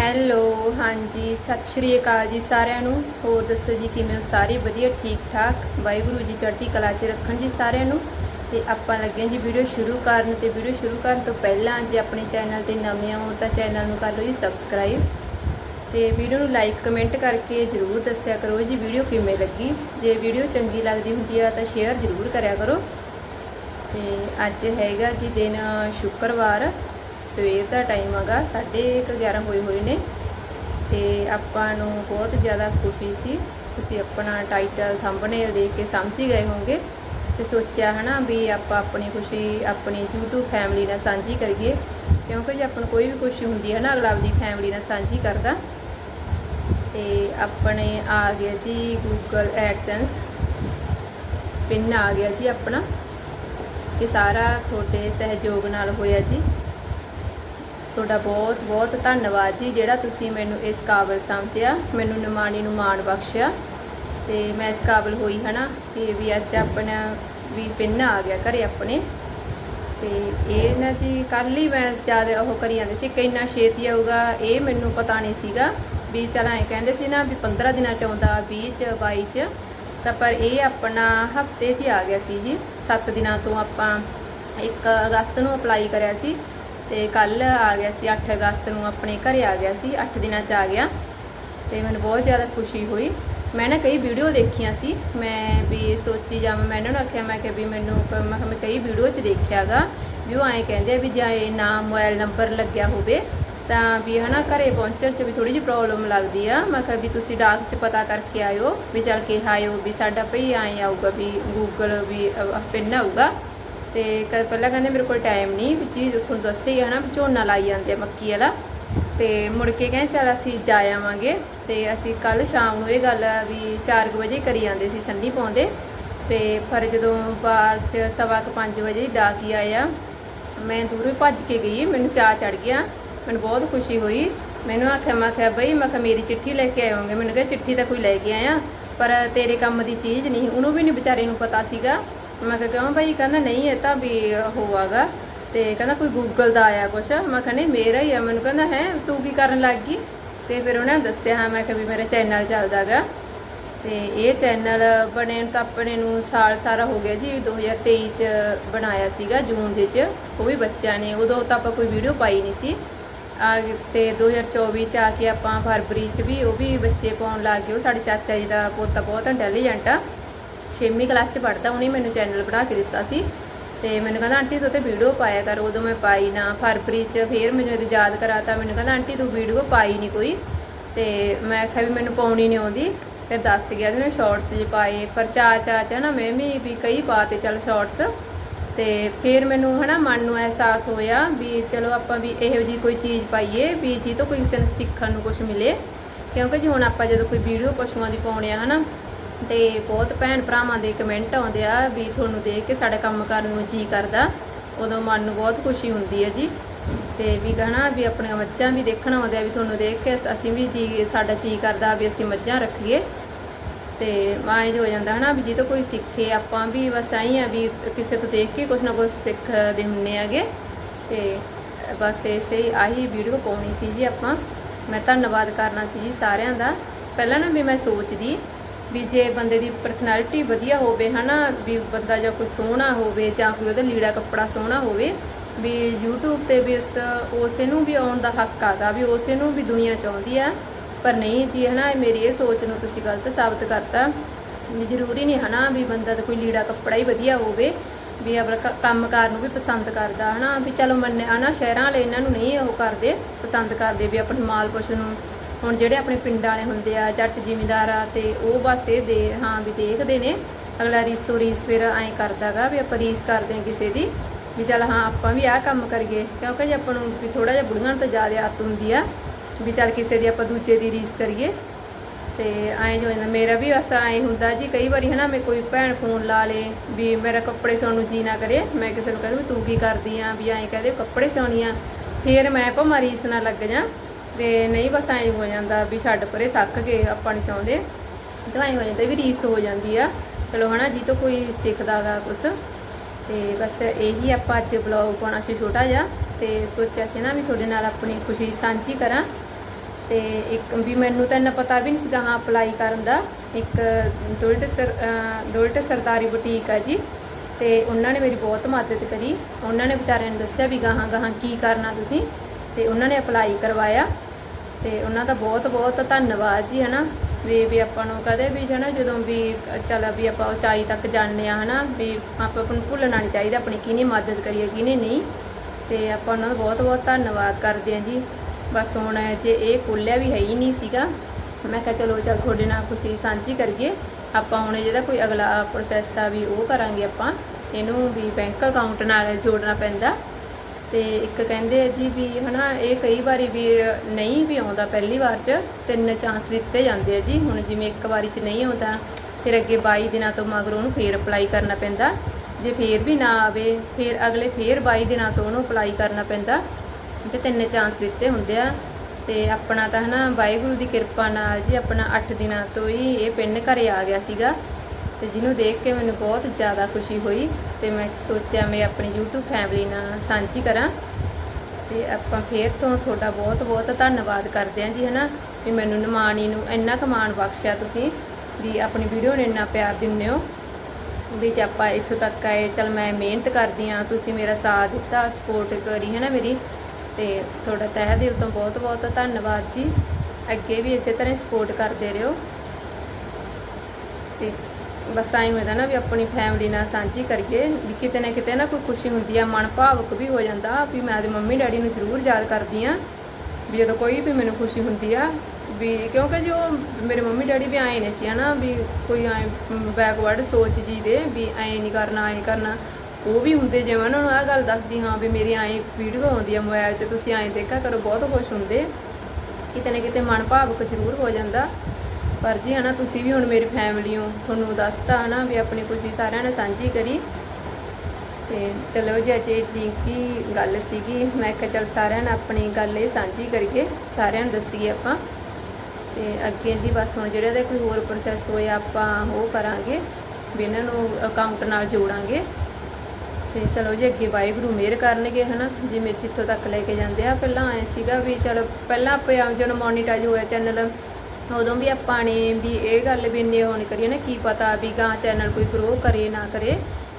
Hello, ਹਾਂਜੀ, ਸਤਿ ਸ਼੍ਰੀ ਅਕਾਲ ਜੀ ਸਾਰਿਆਂ ਨੂੰ। ਹੋਰ ਦੱਸੋ ਜੀ, ਕਿਵੇਂ ਹੋ? ਸਾਰੇ ਵਧੀਆ ਠੀਕ ਠਾਕ ਵਾਹਿਗੁਰੂ ਜੀ ਚੜ੍ਹਦੀ ਕਲਾ 'ਚ ਰੱਖਣ ਜੀ ਸਾਰਿਆਂ ਨੂੰ। ਤੇ ਆਪਾਂ ਲੱਗੇ ਜੀ ਵੀਡੀਓ ਸ਼ੁਰੂ ਕਰਨ। ਤੇ ਵੀਡੀਓ ਸ਼ੁਰੂ ਕਰਨ ਤੋਂ ਪਹਿਲਾਂ ਜੇ ਆਪਣੇ ਚੈਨਲ ਤੇ ਨਵੇਂ ਹੋ ਤਾਂ ਚੈਨਲ ਨੂੰ ਕਰ ਲਓ ਜੀ ਸਬਸਕ੍ਰਾਈਬ। ਤੇ ਵੀਡੀਓ ਨੂੰ ਲਾਈਕ, ਕਮੈਂਟ ਕਰਕੇ ਜਰੂਰ ਦੱਸਿਆ ਕਰੋ ਜੀ ਵੀਡੀਓ ਕਿਵੇਂ ਲੱਗੀ। ਜੇ ਵੀਡੀਓ ਚੰਗੀ ਲੱਗਦੀ ਹੁੰਦੀ ਆ ਤਾਂ ਸ਼ੇਅਰ ਜਰੂਰ ਕਰਿਆ ਕਰੋ। ਤੇ ਅੱਜ ਹੈਗਾ ਜੀ ਦਿਨ ਸ਼ੁੱਕਰਵਾਰ। ਸਵੇਰ ਦਾ ਟਾਈਮ ਹੈਗਾ 11:30 ਹੋਏ ਹੋਏ ਨੇ ਤੇ ਆਪਾਂ ਨੂੰ ਬਹੁਤ ਜ਼ਿਆਦਾ ਖੁਸ਼ੀ ਸੀ। ਤੁਸੀਂ ਆਪਣਾ ਟਾਈਟਲ ਥੰਬਨੇਲ ਦੇਖ ਕੇ ਸਮਝ ਹੀ ਗਏ ਹੋਵੋਗੇ ਤੇ ਸੋਚਿਆ ਹਨਾ ਵੀ ਆਪਾਂ ਆਪਣੀ ਖੁਸ਼ੀ ਆਪਣੀ YouTube ਫੈਮਿਲੀ ਨਾਲ ਸਾਂਝੀ ਕਰੀਏ, ਕਿਉਂਕਿ ਜੇ ਆਪਾਂ ਨੂੰ ਕੋਈ ਵੀ ਖੁਸ਼ੀ ਹੁੰਦੀ ਹੈ ਨਾ, ਅਗਲਾ ਆਪਣੀ ਫੈਮਿਲੀ ਨਾਲ ਸਾਂਝੀ ਕਰਦਾ। ਤੇ ਆਪਣੇ ਆ ਗਿਆ ਜੀ Google AdSense, ਪਿੰਨ ਆ ਗਿਆ ਜੀ ਆਪਣਾ ਇਹ ਸਾਰਾ ਤੁਹਾਡੇ ਸਹਿਯੋਗ ਨਾਲ ਹੋਇਆ ਜੀ। ਤੁਹਾਡਾ ਬਹੁਤ ਬਹੁਤ ਧੰਨਵਾਦ ਜੀ, ਜਿਹੜਾ ਤੁਸੀਂ ਮੈਨੂੰ ਇਸ ਕਾਬਲ ਸਮਝਿਆ, ਮੈਨੂੰ ਨਿਮਾਣੀ ਨੂੰ ਮਾਣ ਬਖਸ਼ਿਆ। ਤੇ ਮੈਂ ਇਸ ਕਾਬਲ ਹੋਈ, ਹਨਾ, ਕਿ ਵੀ ਅੱਜ ਆਪਣਾ ਵੀ ਪਿੰਨ ਆ ਗਿਆ ਘਰੇ ਆਪਣੇ। ਤੇ ਇਹ ਨਾ ਜੀ ਕੱਲ ਹੀ ਮੈਂ ਜ਼ਿਆਦਾ ਉਹ ਕਰੀ ਜਾਂਦੇ ਸੀ, ਕਿ ਇੰਨਾ ਛੇਤੀ ਆਊਗਾ, ਇਹ ਮੈਨੂੰ ਪਤਾ ਨਹੀਂ ਸੀਗਾ, ਵੀ ਚਲ ਐਂ ਕਹਿੰਦੇ ਸੀ ਨਾ ਵੀ 15 ਦਿਨਾਂ ਚ ਆਉਂਦਾ 20 ਚ 22 ਚ। ਤਾਂ ਪਰ ਇਹ ਆਪਣਾ ਹਫ਼ਤੇ 'ਚ ਹੀ ਆ ਗਿਆ ਸੀ ਜੀ। 7 ਦਿਨਾਂ ਤੋਂ ਆਪਾਂ 1 ਅਗਸਤ ਨੂੰ ਅਪਲਾਈ ਕਰਿਆ ਸੀ। ਤੇ ਕੱਲ ਆ ਗਿਆ ਸੀ 8 ਅਗਸਤ ਨੂੰ ਆਪਣੇ ਘਰੇ ਆ ਗਿਆ ਸੀ 8 ਦਿਨਾਂ 'ਚ ਆ ਗਿਆ ਤੇ ਮੈਨੂੰ ਬਹੁਤ ਜ਼ਿਆਦਾ ਖੁਸ਼ੀ ਹੋਈ। ਮੈਂ ਨਾ ਕਈ ਵੀਡੀਓ ਦੇਖੀਆਂ ਸੀ, ਮੈਂ ਵੀ ਸੋਚੀ ਜਾਂ ਮੈਂ ਇਹਨਾਂ ਨੂੰ ਆਖਿਆ, ਮੈਂ ਕਿ ਵੀ ਮੈਨੂੰ ਮੈਂ ਕਿਹਾ ਮੈਂ ਕਈ ਵੀਡੀਓ 'ਚ ਦੇਖਿਆਗਾ ਵੀ ਉਹ ਐਂ ਕਹਿੰਦੇ ਆ ਵੀ ਜਾਂ ਇਹ ਨਾਮ ਮੋਬਾਈਲ ਨੰਬਰ ਲੱਗਿਆ ਹੋਵੇ ਤਾਂ ਵੀ ਹਨਾ ਘਰੇ ਪਹੁੰਚਣ 'ਚ ਵੀ ਥੋੜੀ ਜਿਹੀ ਪ੍ਰੋਬਲਮ ਲੱਗਦੀ ਆ। ਮੈਂ ਕਿਹਾ ਵੀ ਤੁਸੀਂ ਡਾਕ 'ਚ ਪਤਾ ਕਰਕੇ ਆਇਓ ਵੀ ਚੱਲ ਕੇ ਆਇਓ ਵੀ ਸਾਡਾ ਭਈ ਐਂ ਆਊਗਾ ਵੀ ਗੂਗਲ ਵੀ ਪਿੰਨ ਆਊਗਾ। ਤੇ ਕ- ਪਹਿਲਾਂ ਕਹਿੰਦੇ ਮੇਰੇ ਕੋਲ ਟਾਈਮ ਨਹੀਂ, ਵੀ ਚੀਜ਼ ਤੁਹਾਨੂੰ ਦੱਸੇ ਹੀ ਆ ਨਾ ਝੋਨਾ ਲਾਈ ਜਾਂਦੇ ਆ ਮੱਕੀ ਵਾਲਾ। ਤੇ ਮੁੜ ਕੇ ਕਹਿੰਦੇ ਚਲ ਅਸੀਂ ਜਾ ਆਵਾਂਗੇ। ਤੇ ਅਸੀਂ ਕੱਲ ਸ਼ਾਮ ਨੂੰ ਇਹ ਗੱਲ ਵੀ 4 ਵਜੇ ਕਰੀ ਜਾਂਦੇ ਸੀ ਸੰਨੀ ਪਾਉਂਦੇ। ਤੇ ਪਰ ਜਦੋਂ ਬਾਅਦ ਚ ਸਵਾ ਕੁ 5 ਵਜੇ ਦਾ ਕੀ ਆਇਆ, ਮੈਂ ਦੂਰੋਂ ਭੱਜ ਕੇ ਗਈ, ਮੈਨੂੰ ਚਾਹ ਚੜ ਗਿਆ। ਮੈਨੂੰ ਬਹੁਤ ਖੁਸ਼ੀ ਹੋਈ। ਮੈਨੂੰ ਆਖਿਆ, ਮੈਂ ਆਖਿਆ, ਬਈ, ਮੈਂ ਕਿਹਾ ਮੇਰੀ ਚਿੱਠੀ ਲੈ ਕੇ ਆਇਓਗੇ ਮੈਨੂੰ ਕਿਹਾ, ਚਿੱਠੀ ਤਾਂ ਕੋਈ ਲੈ ਕੇ ਆਇਆ, ਪਰ ਤੇਰੇ ਕੰਮ ਦੀ ਚੀਜ਼ ਨਹੀਂ, ਉਹਨੂੰ ਵੀ ਨਹੀਂ ਵਿਚਾਰੇ ਨੂੰ ਪਤਾ ਸੀਗਾ। ਮੈਂ ਕਿਹਾ ਕਿਉਂ ਭਾਈ, ਕਹਿੰਦਾ ਨਹੀਂ, ਇਹ ਤਾਂ ਵੀ ਹੋਵਾਗਾ। ਤੇ ਕਹਿੰਦਾ ਕੋਈ ਗੂਗਲ ਦਾ ਆਇਆ ਕੁਛ। ਮੈਂ ਕਿਹਾ ਮੇਰਾ ਹੀ ਆ। ਮੈਨੂੰ ਕਹਿੰਦਾ, ਹੈ, ਤੂੰ ਕੀ ਕਰਨ ਲੱਗ ਗਈ? ਤੇ ਫਿਰ ਉਹਨਾਂ ਨੇ ਦੱਸਿਆ, ਹਾਂ, ਮੈਂ ਕਿਹਾ ਵੀ ਮੇਰਾ ਚੈਨਲ ਚੱਲਦਾਗਾ। ਤੇ ਇਹ ਚੈਨਲ ਬਣੇ ਤਾਂ ਆਪਣੇ ਨੂੰ ਸਾਲ ਸਾਰਾ ਹੋ ਗਿਆ ਜੀ। 2023 ਚ ਬਣਾਇਆ ਸੀਗਾ, ਜੂਨ ਦੇ ਚ। ਉਹ ਵੀ ਬੱਚਿਆਂ ਨੇ। ਉਦੋਂ ਤਾਂ ਆਪਾਂ ਕੋਈ ਵੀਡੀਓ ਪਾਈ ਨਹੀਂ ਸੀ। ਆ ਤੇ 2024 ਚ ਆ ਕੇ ਆਪਾਂ ਫਰਵਰੀ ਚ ਵੀ ਉਹ ਵੀ ਬੱਚੇ ਪਾਉਣ ਲੱਗ ਗਏ। ਉਹ ਸਾਡੇ ਚਾਚਾ ਜੀ ਦਾ ਪੋਤਾ ਬਹੁਤ ਇੰਟੈਲੀਜੈਂਟ ਆ। ਛੇਵੀਂ ਕਲਾਸ ਚ ਪੜਦਾ ਉਹਨੇ ਮੈਨੂੰ ਚੈਨਲ ਬਣਾ ਕੇ ਦਿੱਤਾ ਸੀ। ਤੇ ਮੈਨੂੰ ਕਹਿੰਦਾ, ਆਂਟੀ, ਤੂੰ ਤੇ ਵੀਡੀਓ ਪਾਇਆ ਕਰ, ਉਦੋਂ ਮੈਂ ਪਾਈ ਨਾ। ਫਰਵਰੀ ਚ ਫੇਰ ਮੈਨੂੰ ਇਹ ਯਾਦ ਕਰਾਤਾ। ਮੈਨੂੰ ਕਹਿੰਦਾ, ਆਂਟੀ, ਤੂੰ ਵੀਡੀਓ ਪਾਈ ਨਹੀਂ ਕੋਈ। ਤੇ ਮੈਂ ਆਖਿਆ ਵੀ ਮੈਨੂੰ ਪਾਉਣੀ ਨਹੀਂ ਆਉਂਦੀ। ਫਿਰ ਦੱਸ ਗਿਆ ਉਹਨੇ ਸ਼ਾਰਟਸ ਜਿਹੇ ਪਾਏ। ਪਰ ਚਾ ਚਾ ਚ ਨਾ ਮੈਂ ਵੀ ਵੀ ਕਈ ਪਾਤੇ ਚੱਲ ਸ਼ਾਰਟਸ ਤੇ ਫਿਰ ਮੈਨੂੰ ਹਨਾ, ਮਨ ਨੂੰ ਅਹਿਸਾਸ ਹੋਇਆ ਵੀ ਚਲੋ ਆਪਾਂ ਵੀ ਇਹੋ ਜੀ ਕੋਈ ਚੀਜ਼ ਪਾਈਏ ਵੀ ਜੀ ਤੋਂ ਕੋਈ ਕਿਸੇ ਨੂੰ ਸਿੱਖਣ ਨੂੰ ਕੁਝ ਮਿਲੇ। ਕਿਉਂਕਿ ਜੀ ਹੁਣ ਆਪਾਂ ਜਦੋਂ ਕੋਈ ਵੀਡੀਓ ਪਸ਼ੂਆਂ ਦੀ ਪਾਉਣੇ ਆ ਹਨਾ ਤੇ ਬਹੁਤ ਭੈਣ ਭਰਾਵਾਂ ਦੇ ਕਮੈਂਟ ਆਉਂਦੇ ਆ ਵੀ ਤੁਹਾਨੂੰ ਦੇਖ ਕੇ ਸਾਡਾ ਕੰਮ ਕਰਨ ਨੂੰ ਜੀ ਕਰਦਾ। ਉਦੋਂ ਮਨ ਨੂੰ ਬਹੁਤ ਖੁਸ਼ੀ ਹੁੰਦੀ ਹੈ ਜੀ। ਤੇ ਵੀ ਕਹਣਾ ਵੀ ਆਪਣੀਆਂ ਮੱਝਾਂ ਵੀ ਦੇਖਣ ਆਉਂਦੇ ਆ ਵੀ ਤੁਹਾਨੂੰ ਦੇਖ ਕੇ ਅਸੀਂ ਵੀ ਜੀ, ਸਾਡਾ ਜੀ ਕਰਦਾ ਵੀ ਅਸੀਂ ਮੱਝਾਂ ਰੱਖੀਏ। ਤੇ ਮਾਇਜ ਹੋ ਜਾਂਦਾ ਹਨਾ ਵੀ ਜੀ ਤੋਂ ਕੋਈ ਸਿੱਖੇ, ਆਪਾਂ ਵੀ ਬਸ ਆਈ ਆ ਵੀ ਕਿਸੇ ਤੋਂ ਦੇਖ ਕੇ ਕੁਝ ਨਾ ਕੁਝ ਸਿੱਖਦੇ ਹੁੰਨੇ ਆਗੇ ਤੇ ਬਸ ਇਸੇ ਹੀ, ਆਹੀ ਵੀਡੀਓ ਪਾਉਣੀ ਸੀ ਜੀ ਆਪਾਂ। ਮੈਂ ਧੰਨਵਾਦ ਕਰਨਾ ਸੀ ਜੀ ਸਾਰਿਆਂ ਦਾ। ਪਹਿਲਾਂ ਨਾ ਵੀ ਮੈਂ ਸੋਚਦੀ ਵੀ ਜੇ ਬੰਦੇ ਦੀ ਪਰਸਨੈਲਿਟੀ ਵਧੀਆ ਹੋਵੇ ਹਨਾ, ਵੀ ਬੰਦਾ ਜਾਂ ਕੋਈ ਸੋਹਣਾ ਹੋਵੇ ਜਾਂ ਕੋਈ ਉਹਦਾ ਲੀੜਾ ਕੱਪੜਾ ਸੋਹਣਾ ਹੋਵੇ, ਵੀ YouTube ਤੇ ਵੀ ਉਸ ਉਸੇ ਨੂੰ ਵੀ ਆਉਣ ਦਾ ਹੱਕ ਆਗਾ ਵੀ ਉਸੇ ਨੂੰ ਵੀ ਦੁਨੀਆ ਚਾਹੁੰਦੀ ਆ ਪਰ ਨਹੀਂ ਜੀ ਹਨਾ, ਇਹ ਮੇਰੀ ਇਹ ਸੋਚ ਨੂੰ ਤੁਸੀਂ ਗਲਤ ਸਾਬਤ ਕਰਤਾ। ਵੀ ਜ਼ਰੂਰੀ ਨਹੀਂ ਹਨਾ, ਵੀ ਬੰਦਾ ਦਾ ਕੋਈ ਲੀੜਾ ਕੱਪੜਾ ਹੀ ਵਧੀਆ ਹੋਵੇ, ਵੀ ਆਪਣਾ ਕ- ਕੰਮਕਾਰ ਨੂੰ ਵੀ ਪਸੰਦ ਕਰਦਾ ਹਨਾ, ਵੀ ਚਲੋ ਮੰਨੇ ਹਨਾ, ਸ਼ਹਿਰਾਂ ਵਾਲੇ ਇਹਨਾਂ ਨੂੰ ਨਹੀਂ ਉਹ ਕਰਦੇ, ਪਸੰਦ ਕਰਦੇ ਵੀ ਆਪਣੇ ਮਾਲ ਪਸ਼ੂ ਨੂੰ ਹੁਣ ਜਿਹੜੇ ਆਪਣੇ ਪਿੰਡ ਵਾਲੇ ਹੁੰਦੇ ਆ, ਜੱਟ ਜ਼ਿਮੀਂਦਾਰ ਆ ਤੇ ਉਹ ਬਸ ਇਹ ਦੇ, ਹਾਂ ਵੀ ਦੇਖਦੇ ਨੇ। ਅਗਲਾ ਰੀਸੋ ਰੀਸ ਫਿਰ ਐਂ ਕਰਦਾਗਾ ਵੀ ਆਪਾਂ ਰੀਸ ਕਰਦੇ ਹਾਂ ਕਿਸੇ ਦੀ ਵੀ ਚੱਲ ਹਾਂ ਆਪਾਂ ਵੀ ਆਹ ਕੰਮ ਕਰੀਏ। ਕਿਉਂਕਿ ਜੇ ਆਪਾਂ ਨੂੰ ਵੀ ਥੋੜਾ ਜਿਹਾ ਬੁੜੀਆਂ ਨੂੰ ਤਾਂ ਜ਼ਿਆਦਾ ਆਤ ਹੁੰਦੀ ਆ ਵੀ ਚੱਲ ਕਿਸੇ ਦੀ ਆਪਾਂ ਦੂਜੇ ਦੀ ਰੀਸ ਕਰੀਏ। ਤੇ ਐਂ ਜੋ ਜਾਂਦਾ ਮੇਰਾ ਵੀ ਅਸਾ ਐਂ ਹੁੰਦਾ ਜੀ, ਕਈ ਵਾਰੀ ਹਨਾ ਮੈਂ ਕੋਈ ਭੈਣ ਫੋਨ ਲਾ ਲੇ ਵੀ ਮੇਰਾ ਕੱਪੜੇ ਸਿਉਣ ਨੂੰ ਜੀ ਨਾ ਕਰੇ। ਮੈਂ ਕਿਸੇ ਨੂੰ ਕਹਿੰਦਾ ਵੀ ਤੂੰ ਕੀ ਕਰਦੀ ਆ? ਵੀ ਐਂ ਕਹਦੇ ਕੱਪੜੇ ਸਿਉਣੀ ਆ। ਫਿਰ ਮੈਂ ਭਾਵੇਂ ਰੀਸ ਨਾ ਲੱਗ ਜਾ। ਤੇ ਨਹੀਂ ਬਸ ਐਂ ਹੋ ਜਾਂਦਾ ਵੀ ਛੱਡ ਪਰੇ ਥੱਕ ਗਏ, ਆਪਾਂ ਨਹੀਂ ਸੌਂਦੇ। ਤਾਂ ਐਂ ਹੋ ਜਾਂਦਾ ਵੀ ਰੀਸ ਹੋ ਜਾਂਦੀ ਆ। ਚਲੋ ਹਨਾ, ਜੀ ਤੋਂ ਕੋਈ ਸਿੱਖਦਾਗਾ ਕੁਛ। ਤੇ ਬਸ ਇਹੀ ਆਪਾਂ ਅੱਜ ਬਲੌਗ ਪਾਉਣਾ ਸੀ ਛੋਟਾ ਜਿਹਾ। ਤੇ ਸੋਚਿਆ ਸੀ ਨਾ ਵੀ ਤੁਹਾਡੇ ਨਾਲ ਆਪਣੀ ਖੁਸ਼ੀ ਸਾਂਝੀ ਕਰਾਂ। ਤੇ ਇੱਕ ਵੀ ਮੈਨੂੰ ਤਾਂ ਇੰਨਾ ਪਤਾ ਵੀ ਨਹੀਂ ਸੀਗਾ, ਹਾਂ ਅਪਲਾਈ ਕਰਨ ਦਾ। ਇੱਕ ਦੁਲਟ ਸਰ ਦੁਲਟ ਸਰਦਾਰੀ ਬੁਟੀਕ ਆ ਜੀ। ਤੇ ਉਹਨਾਂ ਨੇ ਮੇਰੀ ਬਹੁਤ ਮਦਦ ਕਰੀ। ਉਹਨਾਂ ਨੇ ਵਿਚਾਰਿਆਂ ਨੇ ਦੱਸਿਆ ਵੀ ਗਾਹਾਂ ਗਾਹਾਂ ਕੀ ਕਰਨਾ ਤੁਸੀਂ। ਤੇ ਉਹਨਾਂ ਨੇ ਅਪਲਾਈ ਕਰਵਾਇਆ। ਤੇ ਉਹਨਾਂ ਦਾ ਬਹੁਤ ਬਹੁਤ ਧੰਨਵਾਦ ਜੀ, ਹਨਾ, ਵੀ ਵੀ ਆਪਾਂ ਨੂੰ ਕਦੇ ਵੀ, ਹਨਾ, ਜਦੋਂ ਵੀ, ਚੱਲ ਵੀ ਆਪਾਂ ਉਚਾਈ ਤੱਕ ਜਾਣਦੇ ਆ ਹਨਾ, ਵੀ ਆਪਾਂ ਨੂੰ ਭੁੱਲਣਾ ਨਹੀਂ ਚਾਹੀਦਾ, ਆਪਣੀ ਕਿਹਨੇ ਮਦਦ ਕਰੀਏ, ਕਿਹਨੇ ਨਹੀਂ। ਤੇ ਆਪਾਂ ਉਹਨਾਂ ਦਾ ਬਹੁਤ ਬਹੁਤ ਧੰਨਵਾਦ ਕਰਦੇ ਹਾਂ ਜੀ। ਬਸ ਹੁਣ ਜੇ ਇਹ ਖੋਲਿਆ ਵੀ ਹੈ ਹੀ ਨਹੀਂ ਸੀਗਾ, ਮੈਂ ਕਿਹਾ ਚਲੋ, ਚੱਲ ਤੁਹਾਡੇ ਨਾਲ ਖੁਸ਼ੀ ਸਾਂਝੀ ਕਰੀਏ। ਆਪਾਂ ਹੁਣ ਜਿਹਦਾ ਕੋਈ ਅਗਲਾ ਪ੍ਰੋਸੈਸ ਆ ਵੀ ਉਹ ਕਰਾਂਗੇ ਆਪਾਂ। ਇਹਨੂੰ ਵੀ ਬੈਂਕ ਅਕਾਊਂਟ ਨਾਲ ਜੋੜਨਾ ਪੈਂਦਾ। ਤੇ ਇੱਕ ਕਹਿੰਦੇ ਆ ਜੀ ਵੀ ਹਨਾ, ਇਹ ਕਈ ਵਾਰੀ ਵੀ ਨਹੀਂ ਵੀ ਆਉਂਦਾ ਪਹਿਲੀ ਵਾਰ 'ਚ, ਤਿੰਨ ਚਾਂਸ ਦਿੱਤੇ ਜਾਂਦੇ ਆ ਜੀ। ਹੁਣ ਜਿਵੇਂ ਇੱਕ ਵਾਰੀ 'ਚ ਨਹੀਂ ਆਉਂਦਾ, ਫਿਰ ਅੱਗੇ 22 ਦਿਨਾਂ ਤੋਂ ਮਗਰ ਉਹਨੂੰ ਫੇਰ ਅਪਲਾਈ ਕਰਨਾ ਪੈਂਦਾ। ਜੇ ਫੇਰ ਵੀ ਨਾ ਆਵੇ, ਫਿਰ ਅਗਲੇ ਫੇਰ 22 ਦਿਨਾਂ ਤੋਂ ਉਹਨੂੰ ਅਪਲਾਈ ਕਰਨਾ ਪੈਂਦਾ। ਤੇ ਤਿੰਨ ਚਾਂਸ ਦਿੱਤੇ ਹੁੰਦੇ ਆ। ਤੇ ਆਪਣਾ ਤਾਂ ਹਨਾ, ਵਾਹਿਗੁਰੂ ਦੀ ਕਿਰਪਾ ਨਾਲ ਜੀ ਆਪਣਾ 8 ਦਿਨਾਂ ਤੋਂ ਹੀ ਇਹ ਪਿੰਨ ਘਰੇ ਆ ਗਿਆ ਸੀਗਾ। ਤੇ ਜਿਹਨੂੰ ਦੇਖ ਕੇ ਮੈਨੂੰ ਬਹੁਤ ਜ਼ਿਆਦਾ ਖੁਸ਼ੀ ਹੋਈ ਤੇ ਮੈਂ ਸੋਚਿਆ ਮੈਂ ਆਪਣੀ YouTube ਫੈਮਿਲੀ ਨਾਲ ਸਾਂਝੀ ਕਰਾਂ। ਤੇ ਆਪਾਂ ਫੇਰ ਤੋਂ ਤੁਹਾਡਾ ਬਹੁਤ ਬਹੁਤ ਧੰਨਵਾਦ ਕਰਦੇ ਹਾਂ ਜੀ, ਹਨਾ? ਵੀ ਮੈਨੂੰ ਨਿਮਾਣੀ ਨੂੰ ਇੰਨਾ ਕੁ ਬਖਸ਼ਿਆ ਤੁਸੀਂ ਵੀ ਆਪਣੀ ਵੀਡੀਓ ਨੂੰ ਇੰਨਾ ਪਿਆਰ ਦਿੰਦੇ ਹੋ। ਵੀ ਆਪਾਂ ਇੱਥੋਂ ਤੱਕ ਆਏ, ਚਲ ਮੈਂ ਮਿਹਨਤ ਕਰਦੀ ਆ ਤੁਸੀਂ ਮੇਰਾ ਸਾਥ ਦਿੱਤਾ ਸਪੋਰਟ ਕਰੀ ਹੈ ਨਾ ਮੇਰੀ? ਤੇ ਤੁਹਾਡਾ ਤਹਿ ਦਿਲ ਤੋਂ ਬਹੁਤ ਬਹੁਤ ਧੰਨਵਾਦ ਜੀ। ਅੱਗੇ ਵੀ ਇਸੇ ਤਰ੍ਹਾਂ ਸਪੋਰਟ ਕਰਦੇ ਰਹੋ। ਤੇ ਬਸ ਐਂ ਹੋਦਾ ਨਾ ਵੀ ਆਪਣੀ ਫੈਮਿਲੀ ਨਾਲ ਸਾਂਝੀ ਕਰੀਏ, ਵੀ ਕਿਤੇ ਨਾ ਕਿਤੇ ਨਾ ਕੋਈ ਖੁਸ਼ੀ ਹੁੰਦੀ ਆ ਮਨ ਭਾਵਕ ਵੀ ਹੋ ਜਾਂਦਾ, ਵੀ ਮੈਂ ਆਪਦੇ ਮੰਮੀ ਡੈਡੀ ਨੂੰ ਜ਼ਰੂਰ ਯਾਦ ਕਰਦੀ ਆ, ਵੀ ਜਦੋਂ ਕੋਈ ਵੀ ਮੈਨੂੰ ਖੁਸ਼ੀ ਹੁੰਦੀ ਆ, ਵੀ ਕਿਉਂਕਿ ਜੋ ਮੇਰੇ ਮੰਮੀ ਡੈਡੀ ਵੀ ਆਏ ਨੇ ਸੀ, ਹਨਾ, ਵੀ ਕੋਈ ਐ ਬੈਕਵਰਡ ਸੋਚ ਜੀ ਦੇ, ਵੀ ਐ ਨਹੀਂ ਕਰਨਾ, ਐ ਕਰਨਾ, ਉਹ ਵੀ ਹੁੰਦੇ ਜਿਵੇਂ ਉਹਨਾਂ ਨੂੰ ਆਹ ਗੱਲ ਦੱਸਦੀ ਹਾਂ, ਵੀ ਮੇਰੀ ਐ ਵੀਡੀਓ ਆਉਂਦੀ ਆ ਮੋਬਾਈਲ 'ਚ, ਤੁਸੀਂ ਐ ਦੇਖਿਆ ਕਰੋ, ਬਹੁਤ ਖੁਸ਼ ਹੁੰਦੇ, ਕਿਤੇ ਨਾ ਕਿਤੇ ਮਨ ਭਾਵਕ ਜ਼ਰੂਰ ਹੋ ਜਾਂਦਾ। ਪਰ ਜੀ ਹਨਾ, ਤੁਸੀਂ ਵੀ ਹੁਣ ਮੇਰੀ ਫੈਮਿਲੀ ਹੋ, ਤੁਹਾਨੂੰ ਦੱਸਤਾ ਹਨਾ ਵੀ ਆਪਣੀ ਖੁਸ਼ੀ ਸਾਰਿਆਂ ਨੇ ਸਾਂਝੀ ਕਰੀ। ਤੇ ਚਲੋ ਜੀ, ਅੱਜ ਇਹ ਦੀ ਗੱਲ ਸੀਗੀ, ਮੈਂ ਕਿਹਾ ਚਲ ਸਾਰਿਆਂ ਨਾਲ ਆਪਣੀ ਗੱਲ ਇਹ ਸਾਂਝੀ ਕਰੀਏ, ਸਾਰਿਆਂ ਨੂੰ ਦੱਸੀਏ ਆਪਾਂ। ਤੇ ਅੱਗੇ ਜੀ ਬਸ ਹੁਣ ਜਿਹੜਾ ਦਾ ਕੋਈ ਹੋਰ ਪ੍ਰੋਸੈਸ ਹੋਇਆ, ਆਪਾਂ ਉਹ ਕਰਾਂਗੇ, ਵੀ ਇਹਨਾਂ ਨੂੰ ਅਕਾਊਂਟ ਨਾਲ ਜੋੜਾਂਗੇ। ਤੇ ਚਲੋ ਜੀ, ਅੱਗੇ ਵਾਹਿਗੁਰੂ ਮਿਹਰ ਕਰਨਗੇ ਹਨਾ, ਜਿਵੇਂ ਜਿੱਥੋਂ ਤੱਕ ਲੈ ਕੇ ਜਾਂਦੇ ਆ। ਪਹਿਲਾਂ ਐ ਸੀਗਾ ਵੀ ਚਲੋ, ਪਹਿਲਾਂ ਆਪਾਂ ਜਦੋਂ ਮੋਨੀਟਾਈਜ਼ ਹੋਇਆ ਚੈਨਲ ਉਦੋਂ ਵੀ ਆਪਾਂ ਨੇ ਵੀ ਇਹ ਗੱਲ ਵੀ ਇੰਨੇ ਹੋਣੀ ਕਰੀਏ ਨਾ ਕੀ ਪਤਾ ਵੀ ਗਾਂ ਚੈਨਲ ਕੋਈ ਗਰੋ ਕਰੇ ਨਾ ਕਰੇ,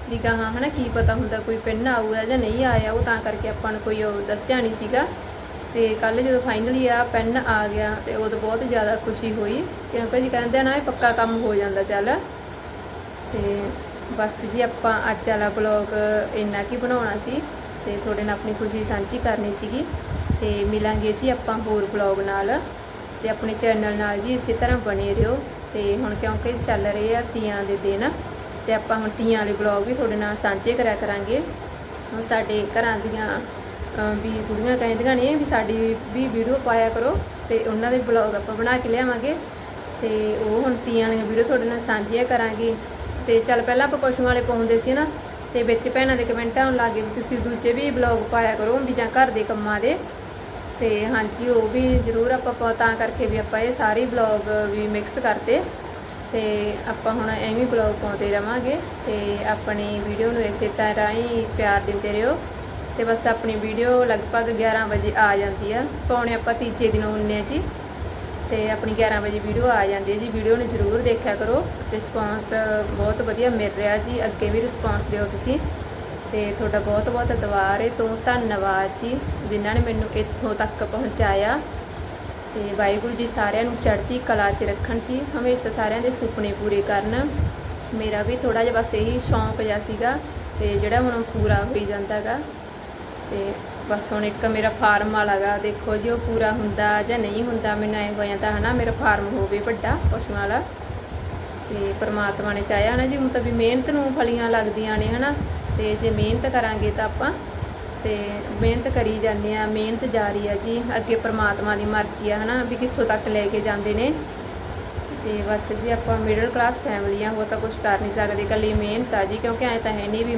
ਵੀ ਗਾਂ ਹਨਾ, ਕੀ ਪਤਾ ਹੁੰਦਾ ਕੋਈ ਪਿੰਨ ਆਊਗਾ ਜਾਂ ਨਹੀਂ ਆਇਆ, ਉਹ ਤਾਂ ਕਰਕੇ ਆਪਾਂ ਨੂੰ ਕੋਈ ਉਹ ਦੱਸਿਆ ਨਹੀਂ ਸੀਗਾ। ਤੇ ਕੱਲ ਜਦੋਂ ਫਾਈਨਲੀ ਆ ਪੈਨ ਆ ਗਿਆ ਤੇ ਉਦੋਂ ਬਹੁਤ ਜ਼ਿਆਦਾ ਖੁਸ਼ੀ ਹੋਈ, ਕਿਉਂਕਿ ਜੀ ਕਹਿੰਦੇ ਨਾ, ਇਹ ਪੱਕਾ ਕੰਮ ਹੋ ਜਾਂਦਾ ਚੱਲ। ਤੇ ਬਸ ਜੀ ਆਪਾਂ ਅੱਜ ਵਾਲਾ ਬਲੌਗ ਇੰਨਾ ਕੀ ਬਣਾਉਣਾ ਸੀ, ਤੇ ਤੁਹਾਡੇ ਨਾਲ ਆਪਣੀ ਖੁਸ਼ੀ ਸਾਂਝੀ ਕਰਨੀ ਸੀਗੀ। ਤੇ ਮਿਲਾਂਗੇ ਜੀ ਆਪਾਂ ਹੋਰ ਬਲੌਗ ਨਾਲ। ਤੇ ਆਪਣੇ ਚੈਨਲ ਨਾਲ ਜੀ ਇਸੇ ਤਰ੍ਹਾਂ ਬਣੇ ਰਹੋ ਤੇ ਹੁਣ ਕਿਉਂਕਿ ਚੱਲ ਰਹੇ ਆ ਤੀਆਂ ਦੇ ਦਿਨ, ਤੇ ਆਪਾਂ ਹੁਣ ਤੀਆਂ ਵਾਲੇ ਬਲੌਗ ਵੀ ਤੁਹਾਡੇ ਨਾਲ ਸਾਂਝੇ ਕਰਿਆ ਕਰਾਂਗੇ। ਹੁਣ ਸਾਡੇ ਘਰਾਂ ਦੀਆਂ ਵੀ ਕੁੜੀਆਂ ਕਹਿੰਦੀਆਂ ਨੇ ਵੀ ਸਾਡੀ ਵੀ ਵੀਡੀਓ ਪਾਇਆ ਕਰੋ ਤੇ ਉਹਨਾਂ ਦੇ ਬਲੌਗ ਆਪਾਂ ਬਣਾ ਕੇ ਲਿਆਵਾਂਗੇ। ਤੇ ਉਹ ਹੁਣ ਤੀਆਂ ਵਾਲੀਆਂ ਵੀਡੀਓ ਤੁਹਾਡੇ ਨਾਲ ਸਾਂਝੀਆਂ ਕਰਾਂਗੇ। ਤੇ ਚੱਲ ਪਹਿਲਾਂ ਆਪਾਂ ਪਸ਼ੂਆਂ ਵਾਲੇ ਪਾਉਂਦੇ ਸੀ ਨਾ, ਤੇ ਵਿੱਚ ਭੈਣਾਂ ਦੇ ਕਮੈਂਟ ਆਉਣ ਲੱਗੇ ਵੀ ਤੁਸੀਂ ਦੂਜੇ ਵੀ ਬਲੌਗ ਪਾਇਆ ਕਰੋ, ਵੀ ਜਾਂ ਘਰ ਦੇ ਕੰਮਾਂ ਦੇ। ਤੇ ਹਾਂਜੀ, ਉਹ ਵੀ ਜ਼ਰੂਰ ਆਪਾਂ ਪਾ- ਤਾਂ ਕਰਕੇ ਵੀ ਆਪਾਂ ਇਹ ਸਾਰੇ ਬਲੌਗ ਵੀ ਮਿਕਸ ਕਰਤੇ। ਤੇ ਆਪਾਂ ਹੁਣ ਐਵੇਂ ਬਲੌਗ ਪਾਉਂਦੇ ਰਵਾਂਗੇ ਤੇ ਆਪਣੀ ਵੀਡੀਓ ਨੂੰ ਇਸੇ ਤਰ੍ਹਾਂ ਹੀ ਪਿਆਰ ਦਿੰਦੇ ਰਹੋ। ਤੇ ਬਸ ਆਪਣੀ ਵੀਡੀਓ ਲਗਭਗ 11 ਵਜੇ ਆ ਜਾਂਦੀ ਆ। ਪਾਉਣੇ ਆਪਾਂ ਤੀਜੇ ਦਿਨ ਹੁੰਨੇ ਆ ਜੀ। ਤੇ ਆਪਣੀ 11 ਵਜੇ ਵੀਡੀਓ ਆ ਜਾਂਦੀ ਹੈ ਜੀ। ਵੀਡੀਓ ਨੂੰ ਜ਼ਰੂਰ ਦੇਖਿਆ ਕਰੋ। ਰਿਸਪਾਂਸ ਬਹੁਤ ਵਧੀਆ ਮਿਲ ਰਿਹਾ ਜੀ। ਅੱਗੇ ਵੀ ਰਿਸਪਾਂਸ ਦਿਓ ਤੁਸੀਂ। ਤੇ ਤੁਹਾਡਾ ਬਹੁਤ ਬਹੁਤ ਦੁਆਰੇ ਤੋਂ ਧੰਨਵਾਦ ਜੀ, ਜਿਨ੍ਹਾਂ ਨੇ ਮੈਨੂੰ ਇੱਥੋਂ ਤੱਕ ਪਹੁੰਚਾਇਆ। ਤੇ ਵਾਹਿਗੁਰੂ ਜੀ ਸਾਰਿਆਂ ਨੂੰ ਚੜ੍ਹਦੀ ਕਲਾ 'ਚ ਰੱਖਣ ਜੀ, ਹਮੇਸ਼ਾ ਸਾਰਿਆਂ ਦੇ ਸੁਪਨੇ ਪੂਰੇ ਕਰਨ। ਮੇਰਾ ਵੀ ਥੋੜਾ ਜਿਹਾ ਬਸ ਇਹੀ ਸ਼ੌਂਕ ਜਿਹਾ ਸੀਗਾ ਤੇ ਜਿਹੜਾ ਹੁਣ ਪੂਰਾ ਹੋਈ ਜਾਂਦਾਗਾ ਤੇ ਬਸ ਹੁਣ ਇੱਕ ਮੇਰਾ ਫਾਰਮ ਵਾਲਾਗਾ ਦੇਖੋ ਜੀ ਉਹ ਪੂਰਾ ਹੁੰਦਾ ਜਾਂ ਨਹੀਂ ਹੁੰਦਾ, ਮੈਨੂੰ ਐ ਹੋ ਜਾਂਦਾ ਹਨਾ, ਮੇਰਾ ਫਾਰਮ ਹੋਵੇ ਵੱਡਾ ਪਸ਼ੂਆਂ ਵਾਲਾ। ਤੇ ਪਰਮਾਤਮਾ ਨੇ ਚਾਹਿਆ ਨਾ ਜੀ, ਹੁਣ ਤਾਂ ਵੀ ਮਿਹਨਤ ਨੂੰ ਫਲੀਆਂ ਲੱਗਦੀਆਂ ਨੇ ਹਨਾ। ਤੇ ਜੇ ਮਿਹਨਤ ਕਰਾਂਗੇ ਤਾਂ ਆਪਾਂ ਤੇ ਮਿਹਨਤ ਕਰੀ ਜਾਂਦੇ ਆ ਮਿਹਨਤ ਜਾਰੀ ਆ ਜੀ, ਅੱਗੇ ਪ੍ਰਮਾਤਮਾ ਦੀ ਮਰਜ਼ੀ ਆ, ਹਨਾ, ਵੀ ਕਿੱਥੋਂ ਤੱਕ ਲੈ ਕੇ ਜਾਂਦੇ ਨੇ। ਤੇ ਬਸ ਜੀ ਆਪਾਂ ਮਿਡਲ ਕਲਾਸ ਫੈਮਿਲੀ ਆ ਉਹ ਤਾਂ ਕੁਝ ਕਰ ਨਹੀਂ ਸਕਦੇ, ਇਕੱਲੀ ਮਿਹਨਤ ਆ ਜੀ, ਕਿਉਂਕਿ ਐ ਤਾਂ ਹੈ ਨਹੀਂ ਵੀ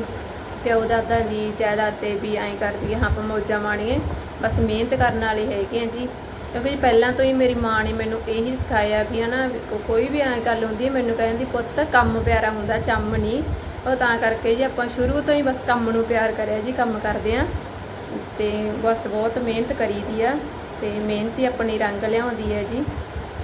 ਪਿਓ ਦਾਦਾ ਦੀ ਜਾਇਦਾਦ ਤੇ ਵੀ ਐਂ ਕਰਦੀ ਹਾਂ, ਆਪਾਂ ਮੌਜਾਂ ਮਾਣੀਏ, ਬਸ ਮਿਹਨਤ ਕਰਨ ਵਾਲੇ ਹੈਗੇ ਆ ਜੀ। ਕਿਉਂਕਿ ਜੀ ਪਹਿਲਾਂ ਤੋਂ ਹੀ ਮੇਰੀ ਮਾਂ ਨੇ ਮੈਨੂੰ ਇਹੀ ਸਿਖਾਇਆ ਵੀ, ਹਨਾ ਵੀ ਕੋਈ ਵੀ ਐਂ ਗੱਲ ਹੁੰਦੀ ਹੈ ਮੈਨੂੰ ਕਹਿੰਦੀ ਪੁੱਤ, ਕੰਮ ਪਿਆਰਾ ਹੁੰਦਾ, ਚੰਮ ਨਹੀਂ ਉਹ ਤਾਂ ਕਰਕੇ ਜੀ ਆਪਾਂ ਸ਼ੁਰੂ ਤੋਂ ਹੀ ਬਸ ਕੰਮ ਨੂੰ ਪਿਆਰ ਕਰਿਆ ਜੀ, ਕੰਮ ਕਰਦੇ ਆ ਤੇ ਬਸ ਬਹੁਤ ਮਿਹਨਤ ਕਰੀ ਦੀ ਆ ਤੇ ਹੀ ਆਪਣੀ ਰੰਗ ਲਿਆਉਂਦੀ ਹੈ ਜੀ।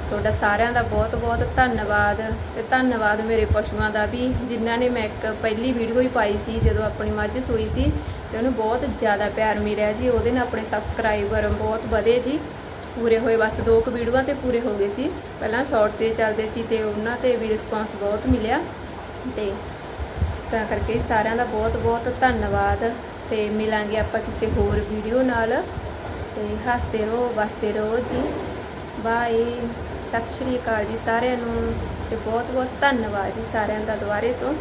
ਤੁਹਾਡਾ ਸਾਰਿਆਂ ਦਾ ਬਹੁਤ ਬਹੁਤ ਧੰਨਵਾਦ ਤੇ ਧੰਨਵਾਦ ਮੇਰੇ ਪਸ਼ੂਆਂ ਦਾ ਵੀ, ਜਿਨ੍ਹਾਂ ਨੇ ਮੈਂ ਇੱਕ ਪਹਿਲੀ ਵੀਡੀਓ ਹੀ ਪਾਈ ਸੀ ਜਦੋਂ ਆਪਣੀ ਮੱਝ ਸੂਈ ਸੀ ਤੇ ਉਹਨੂੰ ਬਹੁਤ ਜ਼ਿਆਦਾ ਪਿਆਰ ਮਿਲਿਆ ਜੀ। ਉਹਦੇ ਨਾਲ ਆਪਣੇ ਸਬਸਕ੍ਰਾਈਬਰ ਬਹੁਤ ਵਧੇ ਜੀ। ਪੂਰੇ ਹੋਏ ਬਸ ਦੋ ਕੁ ਵੀਡੀਓਆਂ ਤੇ ਪੂਰੇ ਹੋ ਗਏ ਸੀ। ਪਹਿਲਾਂ ਸ਼ਾਰਟ ਤੇ ਚੱਲਦੇ ਸੀ ਤੇ ਉਹਨਾਂ ਤੇ ਵੀ ਰਿਸਪਾਂਸ ਬਹੁਤ ਮਿਲਿਆ। ਤੇ ਤਾਂ ਕਰਕੇ ਸਾਰਿਆਂ ਦਾ ਬਹੁਤ ਬਹੁਤ ਧੰਨਵਾਦ ਤੇ ਮਿਲਾਂਗੇ ਆਪਾਂ ਕਿਸੇ ਹੋਰ ਵੀਡੀਓ ਨਾਲ। ਤੇ ਹੱਸਦੇ ਰਹੋ, ਵਸਦੇ ਰਹੋ ਜੀ। ਬਾਏ ਸਤਿ ਸ਼੍ਰੀ ਅਕਾਲ ਜੀ ਸਾਰਿਆਂ ਨੂੰ ਤੇ ਬਹੁਤ ਬਹੁਤ ਧੰਨਵਾਦ ਜੀ ਸਾਰਿਆਂ ਦਾ ਦੁਬਾਰੇ ਤੋਂ।